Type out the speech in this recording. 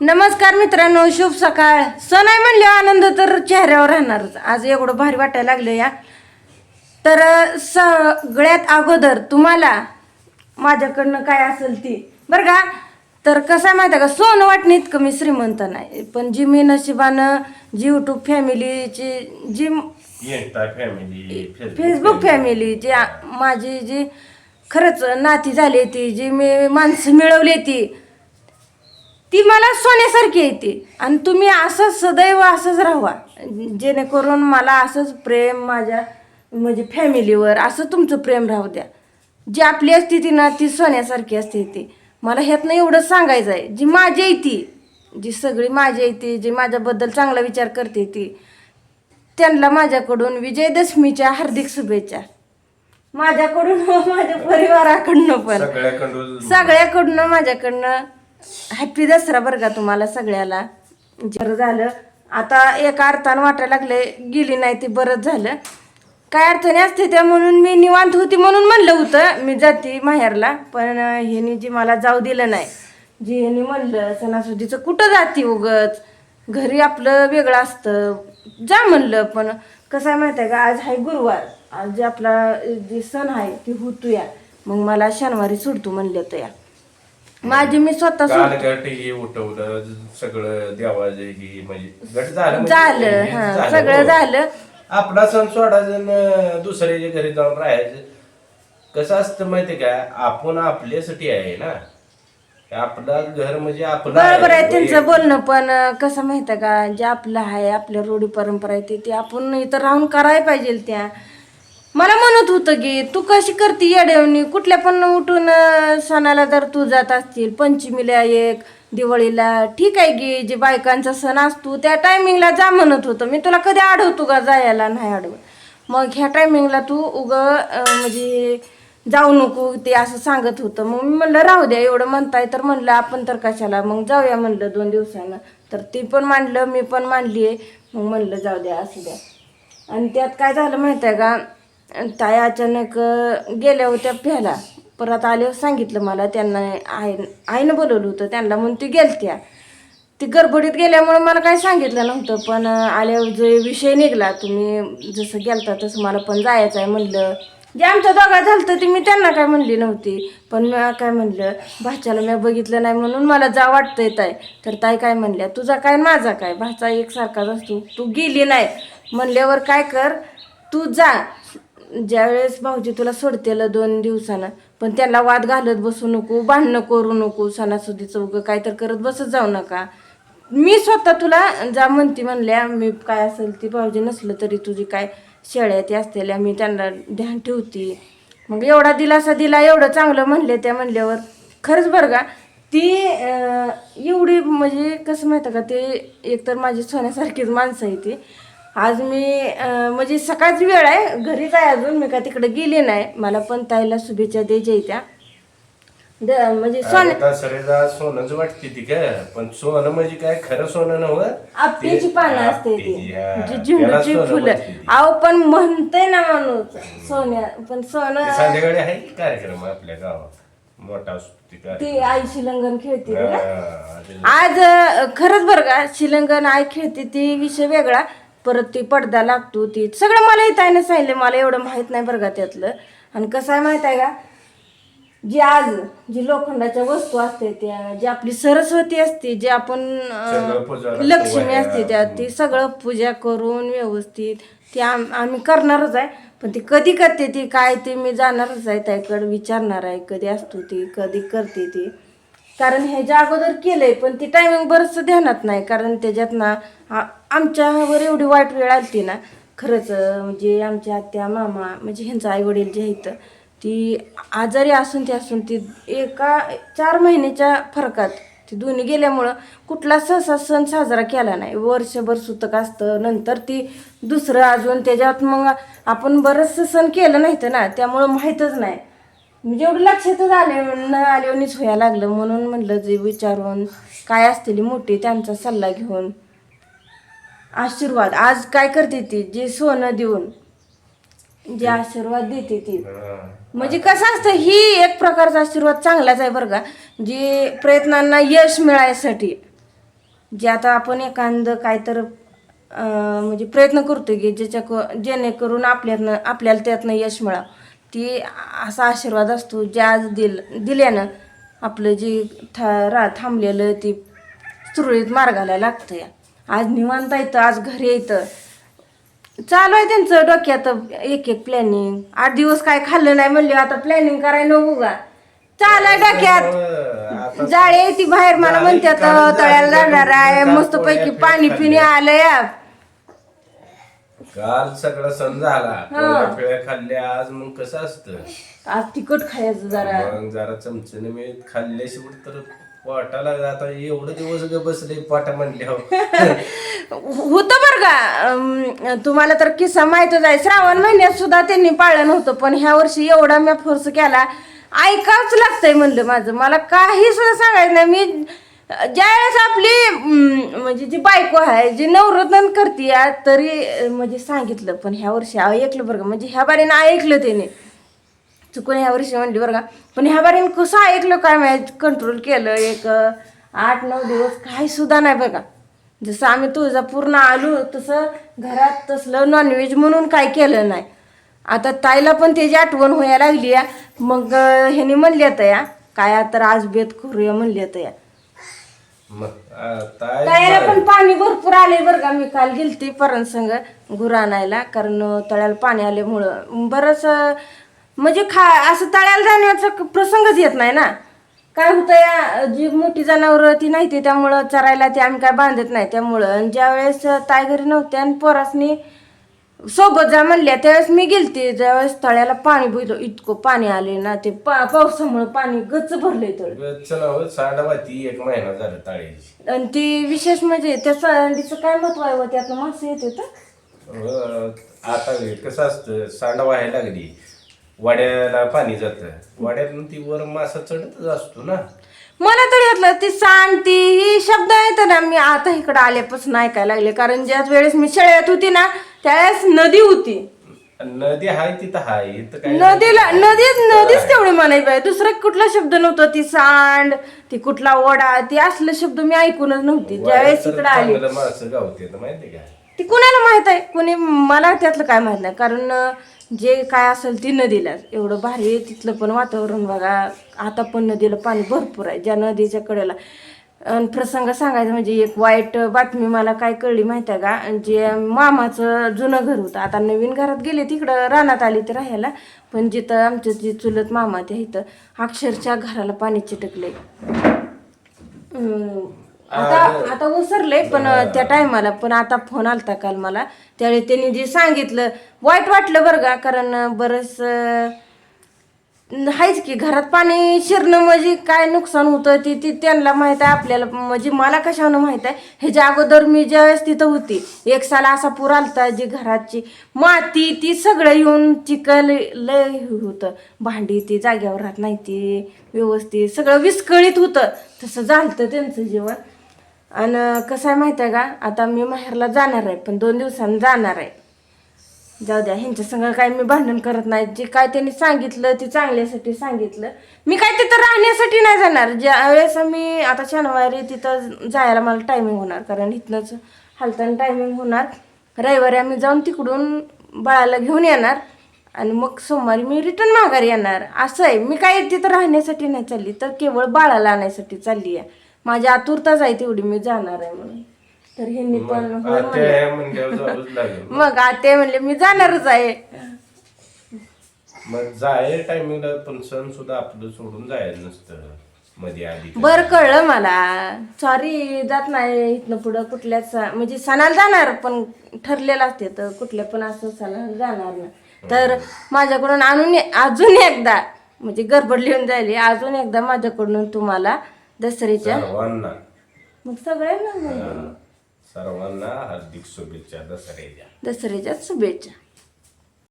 नमस्कार मित्रांनो शुभ सकाळ. सण आहे म्हणले आनंद तर चेहऱ्यावर राहणारच. आज एवढं भारी वाटायला लागलं या. तर सगळ्यात अगोदर तुम्हाला माझ्याकडनं काय असेल ती. बरं का? तर कसं आहे माहिती आहे का? सोनं वाटणं इतकं मी श्रीमंत नाही. पण जी मी नशिबानं जी यूट्यूब फॅमिलीची जी फॅमिली फेसबुक फॅमिली जी माझी जी खरंच नाती झाली ती जी मी माणसं मिळवली ती ती मला सोन्यासारखी येते आणि तुम्ही असंच सदैव असंच राहा जेणेकरून मला असंच प्रेम माझ्या म्हणजे फॅमिलीवर असं तुमचं प्रेम राहू द्या. जी आपली असते ती ना ती सोन्यासारखी असते ती. मला ह्यातनं एवढं सांगायचं आहे जी माझी आहे ती जी सगळी माझी आहे ती जी माझ्याबद्दल चांगला विचार करते ती त्यांना माझ्याकडून विजयदशमीच्या हार्दिक शुभेच्छा. माझ्याकडून माझ्या परिवाराकडनं पण. सगळ्याकडनं माझ्याकडनं. हॅपी दसरा बरं का तुम्हाला सगळ्याला. बरं झालं. आता एका अर्थानं वाटायला लागले गेली नाही ती बरंच झालं. काय अडचणी असते त्या म्हणून मी निवांत होती म्हणून म्हणलं होतं. मी जाते माहेरला पण ह्यानी जी मला जाऊ दिलं नाही. जी ह्यानी म्हणलं सणासुदीचं कुठं जाते उगच? घरी आपलं वेगळं असतं. जा म्हणलं पण कसं आहे माहिती आहे का? आज आहे गुरुवार. आज जे आपला जे सण आहे ती होतोया. मग मला शनिवारी सोडतो म्हणलं तर या. माझी मी स्वतः काल सोड गट हे उठवलं सगळं देवाचं ही म्हणजे गट झालं म्हणजे झालं हे हा सगळं हो. झालं. आपला सण सोडायचं आणि दुसऱ्याच्या घरी जाऊन राहायचं. कसं असतं माहितीये का? आपण आपल्यासाठी आहे ना. आपलं घर म्हणजे आपलं बरोबर आहे. त्यांचं बोलणं पण अं, कसं माहिती का? जे आपलं आहे आपल्या रूढी परंपरा आहे ते- ते आपण इथं राहून करायला पाहिजे त्या. मला म्हणत होतं की तू कशी करते येड्यावनी कुठल्या पण उठून अं, सणाला जर तू जात असतील पंचमीला एक दिवाळीला. ठीक आहे की जे बायकांचा सण असतो त्या टायमिंगला जा म्हणत होतं. मी तुला कधी अडवतो का जायला? नाही अडवत मग ह्या टायमिंगला तू उग म्हणजे जाऊ नको ते असं सांगत होतं. मग मी म्हणलं राहू द्या एवढं म्हणताय तर म्हणलं आपण तर कशाला? मग जाऊया म्हणलं दोन दिवसानं. तर ती पण मांडलं मी पण मांडली आहे मग म्हणलं जाऊ द्या असू द्या. आणि त्यात काय झालं माहिती आहे का? ताई अचानक गेल्या होत्या प्यायला. परत आल्यावर सांगितलं मला त्यांना आई आईनं बोलवलं होतं त्यांना म्हणून ती गेलत्या. ती गडबडीत गेल्यामुळे मला काही सांगितलं नव्हतं पण आल्यावर जे विषय निघला तुम्ही जसं गेलता तसं मला पण जायचं आहे म्हणलं. जे आमच्या दोघा झालं ती मी त्यांना काय म्हणली नव्हती पण मी काय म्हणलं भाच्याला मी बघितलं नाही म्हणून मला जा वाटतंय ताई. तर ताई काय म्हणल्या तुझा काय माझा काय? भाचा एकसारखाच असतो तू गेली नाही. म्हणल्यावर काय कर तू जा. ज्यावेळेस भाऊजी तुला सोडतेल दोन दिवसानं पण त्यांना वाद घालत बसू नको भांडणं करू नको सणासुदीचं उगं काय तर करत बसत जाऊ नका. मी स्वतः तुला जा म्हणती म्हणल्या मी काय असेल ती भाऊजी नसलं तरी तुझी काय शेळ्या ती असलेल्या मी त्यांना ध्यान ठेवती. मग एवढा दिलासा दिला एवढं चांगलं म्हणले त्या म्हणल्यावर. खरंच बरं का ती एवढी म्हणजे कसं माहितं का ते एकतर माझी सोन्यासारखीच माणसं आहे ती. आज मी म्हणजे सकाळची वेळ आहे. घरीच आहे अजून. मी का तिकडे गेली नाही. मला पण ताईला शुभेच्छा द्यायच्या आहे त्या द- म्हणजे सोन्या आता सरेदा सोनंच वाटते ती का पण सोनं म्हणजे काय? खरं सोनं नव्हतं आपटीची पानं असते ती. जी झेंडूची सोनं फुलं. म्हणते. अहो पण म्हणतंय ना माणूस सोन्या. पण सोनं संध्याकाळी आहे कार्यक्रम आपल्या गावात? मोठा असतो ती आई शिलंगण खेळते आज खरंच बरं का शिलंगण आई खेळते ती विषय वेगळा. परत ती पडदा लागतो ती सगळं मला इथं आहे ना सांगितलं मला एवढं माहीत नाही बरं का त्यातलं. आणि कसं आहे माहीत आहे का? जी आज जी लोखंडाच्या वस्तू असते त्या जी आपली सरस्वती असते जे आपण लक्ष्मी. असते त्या ती सगळं पूजा करून व्यवस्थित ती आम आम्ही करणारच आहे. पण ती कधी करते ती काय ते मी जाणारच आहे त्याकडे विचारणार आहे. कधी असतो ती कधी करते ती. कारण ह्याच्या अगोदर केलंय पण ती टायमिंग बरंचसं ध्यानात नाही. कारण त्याच्यात ना आ- आमच्यावर एवढी वाईट वेळ आली ना. खरंच अं, म्हणजे आमच्या आत्या मामा म्हणजे ह्यांचं आई वडील जे आहेत ती आजारी असून ती असून ती एका चार महिन्याच्या फरकात ती दोन्ही गेल्यामुळं कुठला सहसा सण साजरा केला नाही. वर्षभर सुतक असतं नंतर ती दुसरं अजून त्याच्यात मग आपण बरंचसं सण केलं नाही तर ना त्यामुळं माहीतच नाही. म्हणजे एवढं लक्षातच आले न आल्यावरच व्हायला लागलं. म्हणून म्हणलं जे विचारून काय असतील मोठी त्यांचा सल्ला घेऊन. आशीर्वाद. आज काय करते ती? जे सोनं देऊन. जे आशीर्वाद देते ती. म्हणजे कसं असतं ही एक प्रकारचा आशीर्वाद चांगलाच आहे बरं का. जे प्रयत्नांना यश मिळायसाठी. जे आता आपण एखादं काय तर म्हणजे प्रयत्न करतो की ज्याच्या जेणेकरून आपल्यातनं आपल्याला त्यातनं यश मिळावं. ती असा आशीर्वाद असतो जे आज दिल दिल्यानं आपलं जे था रा थांबलेलं ती सुरळीत मार्गाला लागतं या आज निवांत येतं आज घरी येतं चालू आहे त्यांचं डोक्यात एक एक प्लॅनिंग आठ दिवस काय खाल्लं नाही म्हणले आता प्लॅनिंग करायला नको का चालू आहे डोक्यात. जाळे ती बाहेर मला म्हणतात तळ्याला जाणार आहे मस्त पैकी पाणी पिणे आलं या काल सगळा सण झाला. पिळ्या खाल्ल्या आज मग कसं असतं? आज तिखट खायचं जरा. मग जरा चमचने मी खाल्ल्याशिवाय तर पोटाला आता एवढं दिवस ग बसले पोटा म्हणल्यावर. होतं बरं का. तुम्हाला तर किस्सा माहितच आहे. श्रावण महिन्यात सुद्धा त्यांनी पाळलं नव्हतं पण ह्या वर्षी एवढा मी फोर्स केला. ऐकावंच लागतंय म्हणलं माझं. मला काही सुद्धा सांगायचं नाही. मी ज्यावेळेस आपली म्हणजे जी बायको आहे जी नवरत्न करते तरी म्हणजे सांगितलं पण ह्या वर्षी ऐकलं बरं का म्हणजे ह्या बारीनं ऐकलं त्याने चुकून ह्या वर्षी म्हणली बरं का पण ह्या बारीनं कसं ऐकलं काय माहीत कंट्रोल केलं एक आठ नऊ दिवस काही सुद्धा नाही बघा जसं आम्ही तुळजापूरनं आलो तसं घरात तसलं नॉनव्हेज म्हणून काय केलं नाही. आता ताईला पण त्याची आठवण व्हायला लागली या मग ह्याने म्हणल्या तया या काय तर आज बेत करूया म्हणली आता पण पाणी भरपूर आले बरं का. मी काल गेलती संग गुर आणायला कारण तळ्याला पाणी आल्यामुळं. बरंच म्हणजे खा असं तळ्याला जाण्याचा प्रसंगच येत नाही ना. काय होतं या जी मोठी जनावरं ती नाही ती त्यामुळं चरायला ते आम्ही काय बांधत नाही. त्यामुळं आणि ज्या वेळेस ताय घरी नव्हते आणि पोरासनी सोबत जा म्हणल्या त्यावेळेस मी गेलते. ज्यावेळेस तळ्याला पाणी भरलं इतकं पाणी आले ना ते पा पावसामुळं पाणी गच्च भरलंय तळ. चला सांडवाती एक महिना झाला ताळीची आणि ती विशेष म्हणजे त्या चांदीचं काय महत्त्व आहे व? त्यातनं मासे येते तर अं, आता कसं असतं सांडा व्हायला लागली वाड्याला पाणी जातं. वाड्यातून ती वर मासा चढतच असतो ना. मला तर यातलं ती सांड ती ही शब्द आहेत ना मी आता इकडं आल्यापासून ऐकायला लागले. कारण ज्या वेळेस मी शाळेत होती ना त्यावेळेस नदी होती. नदी हाय तिथं हाय इथं काय नदीला नदीच नदीच तेवढी म्हणाय पाहिजे. दुसरा कुठला शब्द नव्हता ती सांड ती कुठला ओढा ती असले शब्द मी ऐकूनच नव्हती. ज्यावेळेस इकडे आली. चांगलं माणसं गावते माहिती का? ती कुणाला माहीत आहे? कुणी मला त्यातलं काय माहीत नाही. कारण अं, जे काय असेल ती नदीला. एवढं भारी आहे तिथलं पण वातावरण बघा. आता पण नदीला पाणी भरपूर आहे. ज्या नदीच्या कडेला प्रसंग सांगायचं म्हणजे एक वाईट बातमी मला काय कळली माहिती आहे का? जे मामाचं जुनं घर होतं. आता नवीन घरात गेले तिकडं रानात आली ते राहायला. पण जिथं आमचं जे चुलत मामा ते इथं अक्षरशः घराला पाणी चिटकले आता आता उसरलंय पण त्या टायमाला पण आता फोन आलता काल मला. त्यावेळी त्यांनी जे सांगितलं वाईट वाटलं बरं का? कारण बरंच आहेच हायच की घरात पाणी शिरणं म्हणजे काय नुकसान होतं ती ती त्यांना माहीत आहे आपल्याला म्हणजे मला कशानं माहीत आहे ह्याच्या अगोदर मी ज्यावेळेस तिथं होती एक साल असा पूर आलता जी घराची माती ती सगळं येऊन चिकल लय होतं भांडी ती जाग्यावर राहत नाही ती व्यवस्थित सगळं विस्कळीत होतं तसं झालतं त्यांचं जीवन आणि कसं आहे माहीत आहे का आता मी माहेरला जाणार आहे पण दोन दिवसांनी जाणार आहे. जाऊ द्या ह्यांच्या संग काय मी भांडण करत नाही. जे काय त्यांनी सांगितलं ते चांगल्यासाठी सांगितलं. मी काय तिथं राहण्यासाठी नाही जाणार. ज्या वेळेस मी आता शनिवारी तिथं जायला मला टायमिंग होणार. कारण इथनंच हालताना टायमिंग होणार. रविवारी आम्ही जाऊन तिकडून बाळाला घेऊन येणार. आणि मग सोमवारी मी रिटर्न माघारी येणार. असं आहे. मी काय तिथं राहण्यासाठी नाही चालली. तर केवळ बाळाला आणायसाठी चालली आहे. माझी आतुरताच आहे तेवढी मी जाणार आहे म्हणून. तर ह्यांनी पण होय आता म्हणले. म्हणल्यावर लागेल. मग ते म्हणले मी जाणारच आहे. मग जाय टायमिंगला पण सण सुद्धा आपलं सोडून जायचं नसतं. मध्ये आधी बर कळलं मला. सॉरी जात नाही इथनं पुढं कुठल्याच म्हणजे सणाला जाणार पण ठरलेलं असते तर कुठल्या पण असं सणाला जाणार ना तर माझ्याकडून आणून अजून एकदा म्हणजे गडबड लिहून जायली अजून एकदा माझ्याकडून तुम्हाला दसऱ्याच्या सर्वांना. मग सगळ्यांना म्हणजे सर्वांना हार्दिक शुभेच्छा दसऱ्याच्या. दसऱ्याच्या शुभेच्छा.